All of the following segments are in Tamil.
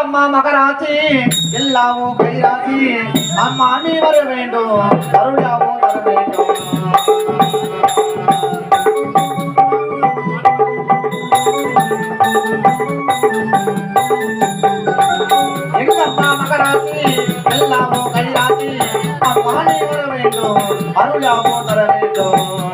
அம்மா மகராசி எல்லாவும் கைராசி அம்மா நீ வர வேண்டும். அருளாவும் வர வேண்டும். எங்க அம்மா மகராசி எல்லாமும் கைராசி அம்மா நீ வர வேண்டும். அருளாவும் தர வேண்டும்.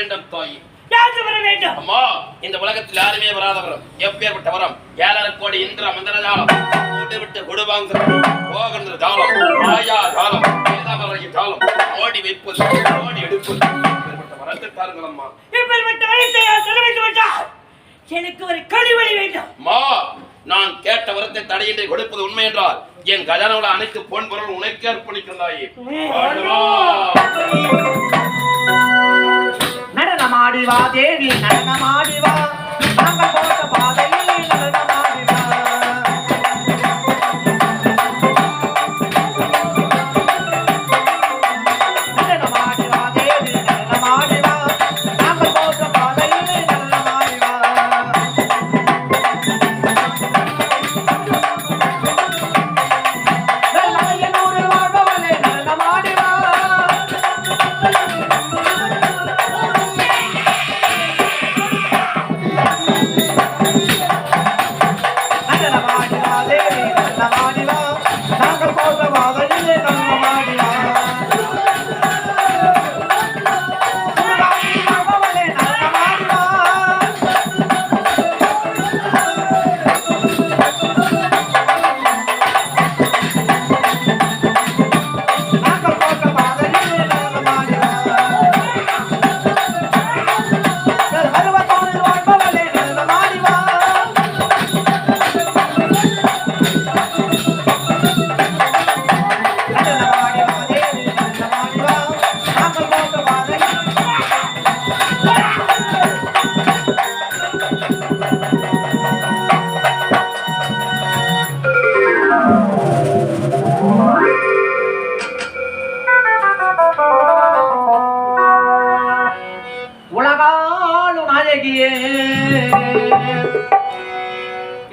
வேண்டும் தாய். யாருக்கு வர வேண்டும்? அம்மா இந்த உலகத்தில் யாருமே வராத வரம் எப்பேற்பட்ட வரம்? ஏழரை கோடி இந்திர மந்திர ஜாலம். ஓடி விட்டு குடுவாங்கிற போகின்ற ஜாலம். மாயா ஜாலம். வேதாபரைய ஜாலம். ஓடி வைப்பது ஓடி எடுப்பது. இப்பேற்பட்ட வரத்தை தாருங்கள் அம்மா. இப்பேற்பட்ட வயசை யார் சொல்ல வேண்டும் என்றால் எனக்கு ஒரு கழிவழி வேண்டும். அம்மா நான் கேட்ட வரத்தை தடையின்றி கொடுப்பது உண்மை என்றால் என் கஜானாவில் அனைத்து பொன் பொருள் உனக்கு அர்ப்பணிக்கின்றாயே. நடனமாடி வா தேவி நடனமாடி வா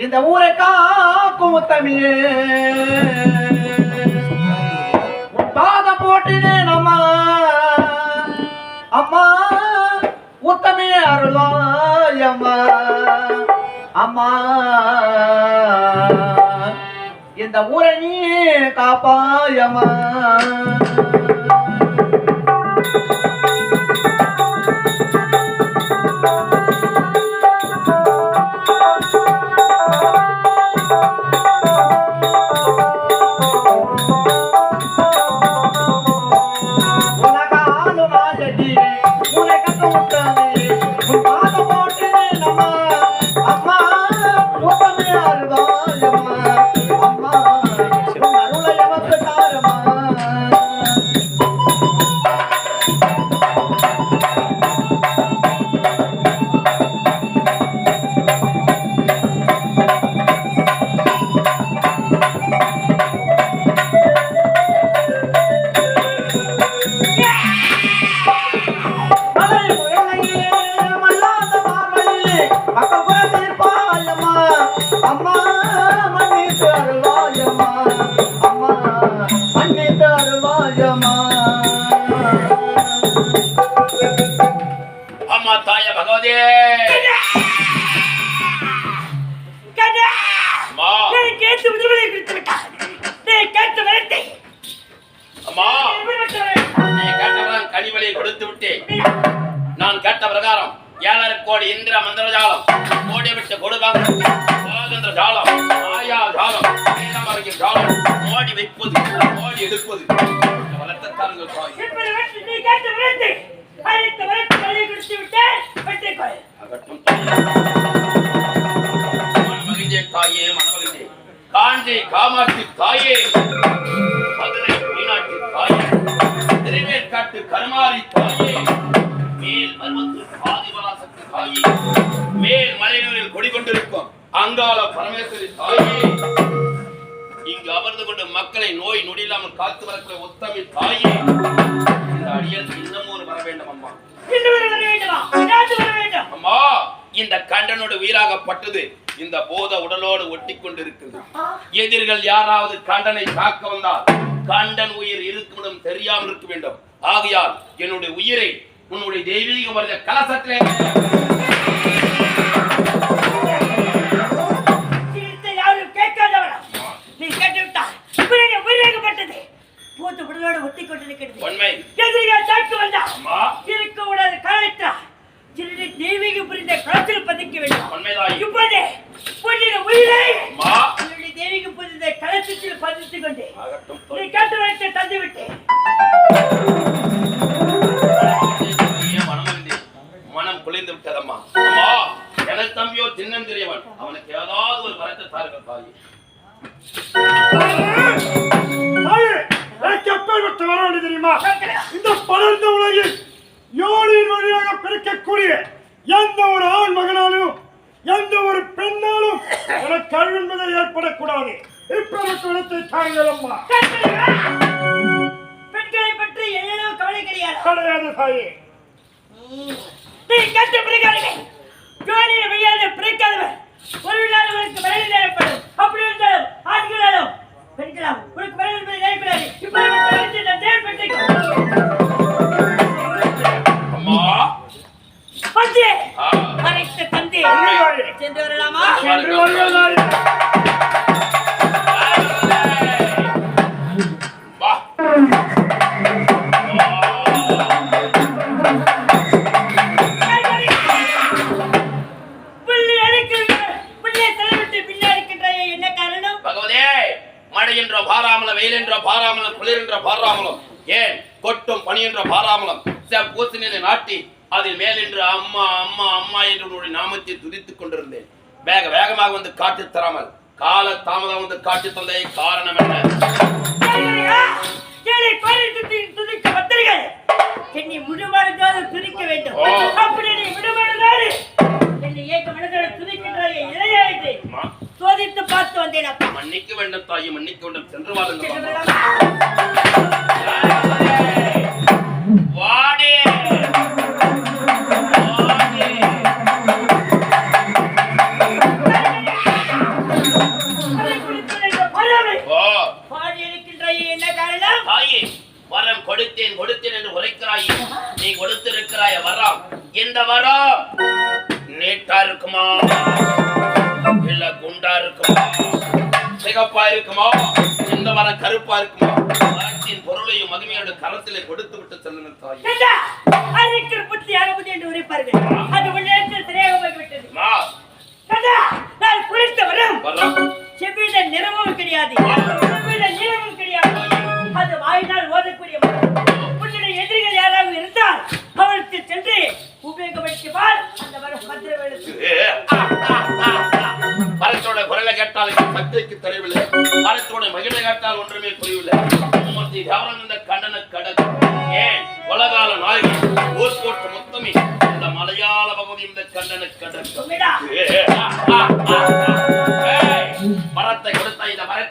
இந்த ஊரை காக்கும் தமிழ். பாதம் போட்டுனே அம்மா அம்மா உத்தமியே அருள்வாய் அம்மா. அம்மா இந்த ஊரை நீ காப்பாயம்மா கனிவழியை கொடுத்து விட்டேன். நான் கேட்ட பிரகாரம் ஏழரை கோடி இந்திர மந்திரஜாலம் கோடி விட்டு கொடுவாங்க சுவாதந்திர ஜாலம் மாயா ஜாலம் நீலமறையும் ஜாலம் மோடி வைப்பது மோடி எடுப்பது. இந்த வளர்த்தத்தாருங்கள் தாய். இப்படி வந்து நீ கேட்ட தாயே மேல் மலையூரில் குடிகொண்டிருக்கும் அங்காள பரமேஸ்வரி தாயே. இங்கு அமர்ந்து கொண்டு மக்களை நோய் நொடியில்லாமல் காத்து வரக்கூடிய உத்தமி தாயே. இந்த அடியனுக்கு இன்னமும் ஒரு வர வேண்டும் அம்மா. அம்மா. இந்த கண்டனோடு உயிராகப்பட்டது இந்த போத உடலோடு ஒட்டி கொண்டிருக்கிறது எதிரிகள் யாராவது கண்டனை தாக்க வந்தால் கண்டன் உயிர் இருக்குமிடம் தெரியாமல் இருக்க வேண்டும். ஆகையால் என்னுடைய உயிரை உன்னுடைய தெய்வீக வருத கலசத்திலே உண்மை எதிரிகள் தாக்கு வந்தா இருக்க கூடாத காரணத்தா சிறிது தெய்வீக புரிந்த களத்தில் பதுக்க வேண்டும் இப்போதே உன்னுடைய உயிரை உன்னுடைய தெய்வீக புரிந்த களத்தில் பதித்துக் கொண்டு நீ கேட்டு வைத்து தந்து எனக்கு கழிவு என்பதை ஏற்படக்கூடாது. இப்பேற்பட்ட இடத்தை தாருங்கள் அம்மா. பெண்களை பற்றி என்னென்ன கவலை கிடையாது. கிடையாது தாயே. நீ கேட்ட ஜோலியை வையாத பிரிக்காதவர் ஒரு மரணம் அப்படி இருந்தாலும் ஆண்களாலும் உனக்கு மரணம் பாராமலம் குளிர் என்ற பாராமலம். ஏன்? கொட்டும் பணி என்ற பாராமலம். பூசணியை நாட்டி அதில் மேலின்று அம்மா அம்மா அம்மா என்று உன்னுடைய நாமத்தை துதித்துக் கொண்டிருந்தேன். வேக வேகமாக வந்து காட்டு தராமல் கால தாமதம் வந்து காட்டு தந்தை காரணம் என்ன? வரம் கருப்பா இருக்குமா? வரத்தின் பொருளையும் மகிமையோட கரத்திலே கொடுத்து விட்டு செல்லுங்கள் தாயே. புத்தி அறுபது என்று உரைப்பார்கள் அது உள்ளே சரியாக போய்விட்டது? நான் வரம். செவ்வித நிறமும் கிடையாது. செவ்வித நிறமும் கிடையாது. அது வாயினால் ஓதக்கூடிய மரம். உன்னுடைய எதிரிகள் யாராவது இருந்தால் அவருக்கு சென்று உபயோகப்படுத்திப்பால் அந்த வரம் மரத்தோட குரலை கேட்டால் சக்திக்கு தெரியவில்லை மரத்தோட மகிமை கேட்டால் ஒன்றுமே புரியவில்லை. மூர்த்தி இந்த கண்டன கடல். ஏன்? உலகால நாயகி ஊர் போட்டு முத்தமி. இந்த மலையாள பகுதி இந்த கண்டன கடல். மரத்தை கொடுத்த இந்த மரத்தை